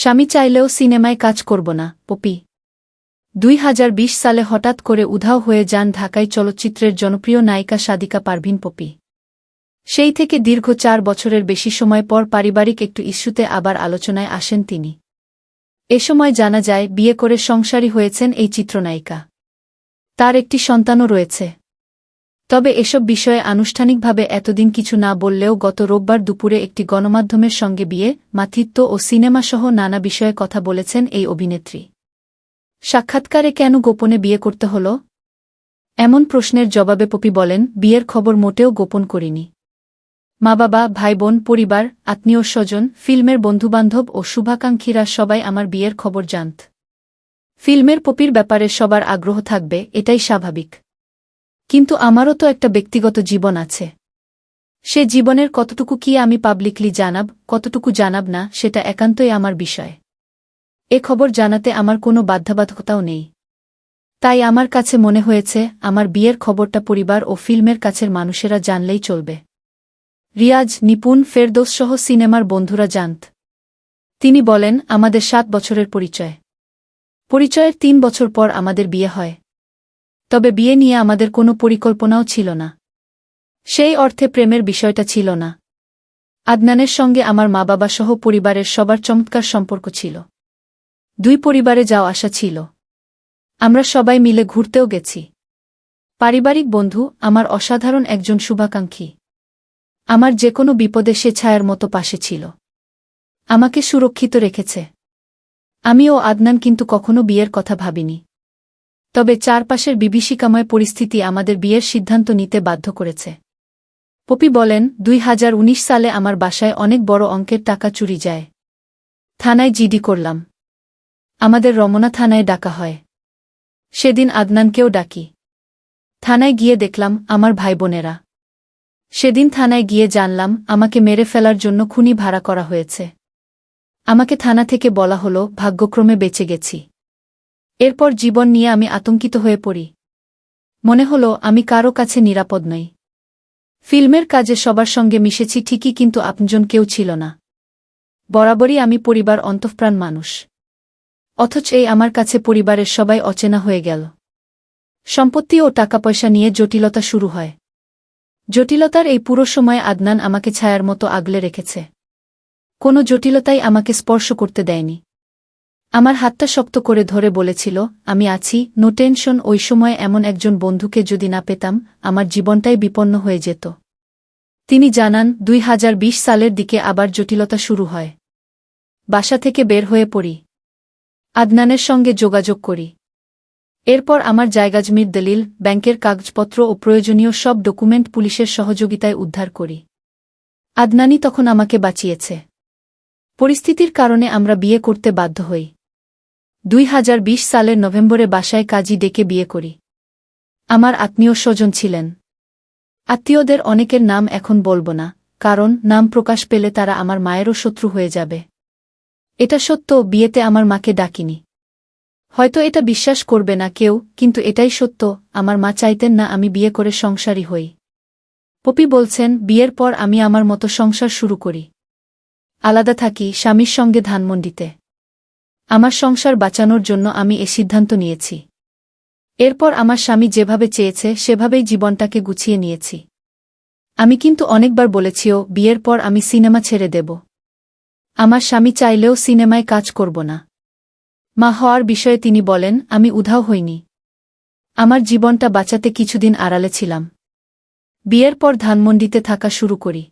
স্বামী চাইলেও সিনেমায় কাজ করব না, পপি। দুই হাজার বিশ সালে হঠাৎ করে উধাও হয়ে যান ঢাকায় চলচ্চিত্রের জনপ্রিয় নায়িকা সাদিকা পারভিন, পপি। সেই থেকে দীর্ঘ চার বছরের বেশি সময় পর পারিবারিক একটু ইস্যুতে আবার আলোচনায় আসেন তিনি। এ সময় জানা যায়, বিয়ে করে সংসারী হয়েছেন এই চিত্রনায়িকা। তার একটি সন্তানও রয়েছে। তবে এসব বিষয়ে আনুষ্ঠানিকভাবে এতদিন কিছু না বললেও গত রোববার দুপুরে একটি গণমাধ্যমের সঙ্গে বিয়ে, মাতৃত্ব ও সিনেমাসহ নানা বিষয়ে কথা বলেছেন এই অভিনেত্রী। সাক্ষাৎকারে কেন গোপনে বিয়ে করতে হল? এমন প্রশ্নের জবাবে পপি বলেন, বিয়ের খবর মোটেও গোপন করিনি। মা বাবা, ভাই বোন, পরিবার, আত্মীয় স্বজন, ফিল্মের বন্ধুবান্ধব ও শুভাকাঙ্ক্ষীরা সবাই আমার বিয়ের খবর জানত। ফিল্মের পপির ব্যাপারে সবার আগ্রহ থাকবে, এটাই স্বাভাবিক। কিন্তু আমারও তো একটা ব্যক্তিগত জীবন আছে। সে জীবনের কতটুকু কি আমি পাবলিকলি জানাব, কতটুকু জানাব না, সেটা একান্তই আমার বিষয়। এ খবর জানাতে আমার কোনো বাধ্যবাধকতাও নেই। তাই আমার কাছে মনে হয়েছে, আমার বিয়ের খবরটা পরিবার ও ফিল্মের কাছের মানুষেরা জানলেই চলবে। রিয়াজ, নিপুণ, ফেরদোস সহ সিনেমার বন্ধুরা জানত। তিনি বলেন, আমাদের সাত বছরের পরিচয়। পরিচয়ের তিন বছর পর আমাদের বিয়ে হয়। তবে বিয়ে নিয়ে আমাদের কোনো পরিকল্পনাও ছিল না। সেই অর্থে প্রেমের বিষয়টা ছিল না। আদনানের সঙ্গে আমার মা বাবা সহ পরিবারের সবার চমৎকার সম্পর্ক ছিল। দুই পরিবারে যাওয়া আসা ছিল। আমরা সবাই মিলে ঘুরতেও গেছি। পারিবারিক বন্ধু, আমার অসাধারণ একজন শুভাকাঙ্ক্ষী। আমার যে কোনো বিপদে সে ছায়ার মতো পাশে ছিল। আমাকে সুরক্ষিত রেখেছে। আমি ও আদনান কিন্তু কখনো বিয়ের কথা ভাবিনি। তবে চারপাশের বিভীষিকাময় পরিস্থিতি আমাদের বিয়ের সিদ্ধান্ত নিতে বাধ্য করেছে। পপি বলেন, দুই হাজার উনিশ সালে আমার বাসায় অনেক বড় অঙ্কের টাকা চুরি যায়। থানায় জিডি করলাম। আমাদের রমনা থানায় ডাকা হয়। সেদিন আদনানকেও ডাকি। থানায় গিয়ে দেখলাম, আমার ভাই বোনেরা সেদিন থানায় গিয়ে জানলাম, আমাকে মেরে ফেলার জন্য খুনি ভাড়া করা হয়েছে। আমাকে থানা থেকে বলা হলো, ভাগ্যক্রমে বেঁচে গেছি। এরপর জীবন নিয়ে আমি আতঙ্কিত হয়ে পড়ি। মনে হলো, আমি কারও কাছে নিরাপদ নই। ফিল্মের কাজে সবার সঙ্গে মিশেছি ঠিকই, কিন্তু আপনজন কেউ ছিল না। বরাবরই আমি পরিবার অন্তঃপ্রাণ মানুষ। অথচ এই আমার কাছে পরিবারের সবাই অচেনা হয়ে গেল। সম্পত্তি ও টাকা পয়সা নিয়ে জটিলতা শুরু হয়। জটিলতার এই পুরো সময় আদনান আমাকে ছায়ার মতো আগলে রেখেছে। কোনো জটিলতাই আমাকে স্পর্শ করতে দেয়নি। আমার হাতটা শক্ত করে ধরে বলেছিল, আমি আছি, নো টেনশন, ওই সময় এমন একজন বন্ধুকে যদি না পেতাম, আমার জীবনটাই বিপন্ন হয়ে যেত। তিনি জানান, দুই হাজার বিশ সালের দিকে আবার জটিলতা শুরু হয়। বাসা থেকে বের হয়ে পড়ি। আদনানের সঙ্গে যোগাযোগ করি। এরপর আমার জায়গাজমির দলিল, ব্যাংকের কাগজপত্র ও প্রয়োজনীয় সব ডকুমেন্ট পুলিশের সহযোগিতায় উদ্ধার করি। আদনানি তখন আমাকে বাঁচিয়েছে। পরিস্থিতির কারণে আমরা বিয়ে করতে বাধ্য হই। দুই হাজার বিশ সালের নভেম্বরে বাসায় কাজী ডেকে বিয়ে করি। আমার আত্মীয় স্বজন ছিলেন। আত্মীয়দের অনেকের নাম এখন বলব না, কারণ নাম প্রকাশ পেলে তারা আমার মায়েরও শত্রু হয়ে যাবে। এটা সত্য, বিয়েতে আমার মাকে ডাকিনি। হয়তো এটা বিশ্বাস করবে না কেউ, কিন্তু এটাই সত্য, আমার মা চাইতেন না আমি বিয়ে করে সংসারী হই। পপি বলছেন, বিয়ের পর আমি আমার মতো সংসার শুরু করি। আলাদা থাকি, স্বামীর সঙ্গে ধানমন্ডিতে। আমার সংসার বাঁচানোর জন্য আমি এ সিদ্ধান্ত নিয়েছি। এরপর আমার স্বামী যেভাবে চেয়েছে, সেভাবেই জীবনটাকে গুছিয়ে নিয়েছি। আমি কিন্তু অনেকবার বলেছিও, বিয়ের পর আমি সিনেমা ছেড়ে দেব। আমার স্বামী চাইলেও সিনেমায় কাজ করব না। মা হওয়ার বিষয়ে তিনি বলেন, আমি উধাও হইনি। আমার জীবনটা বাঁচাতে কিছুদিন আড়ালে ছিলাম। বিয়ের পর ধানমন্ডিতে থাকা শুরু করি।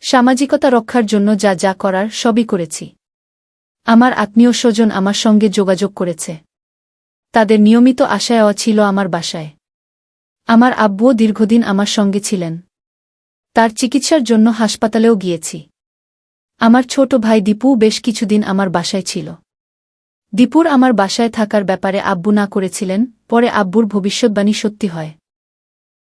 সামাজিকতা রক্ষার জন্য যা যা করার, সবই করেছি। আমার আত্মীয় স্বজন আমার সঙ্গে যোগাযোগ করেছে। তাদের নিয়মিত আশায় ছিল আমার বাসায়। আমার আব্বুও দীর্ঘদিন আমার সঙ্গে ছিলেন। তার চিকিৎসার জন্য হাসপাতালেও গিয়েছি। আমার ছোট ভাই দীপু বেশ কিছুদিন আমার বাসায় ছিল। দীপুর আমার বাসায় থাকার ব্যাপারে আব্বু না করেছিলেন, পরে আব্বুর ভবিষ্যৎবাণী সত্যি হয়।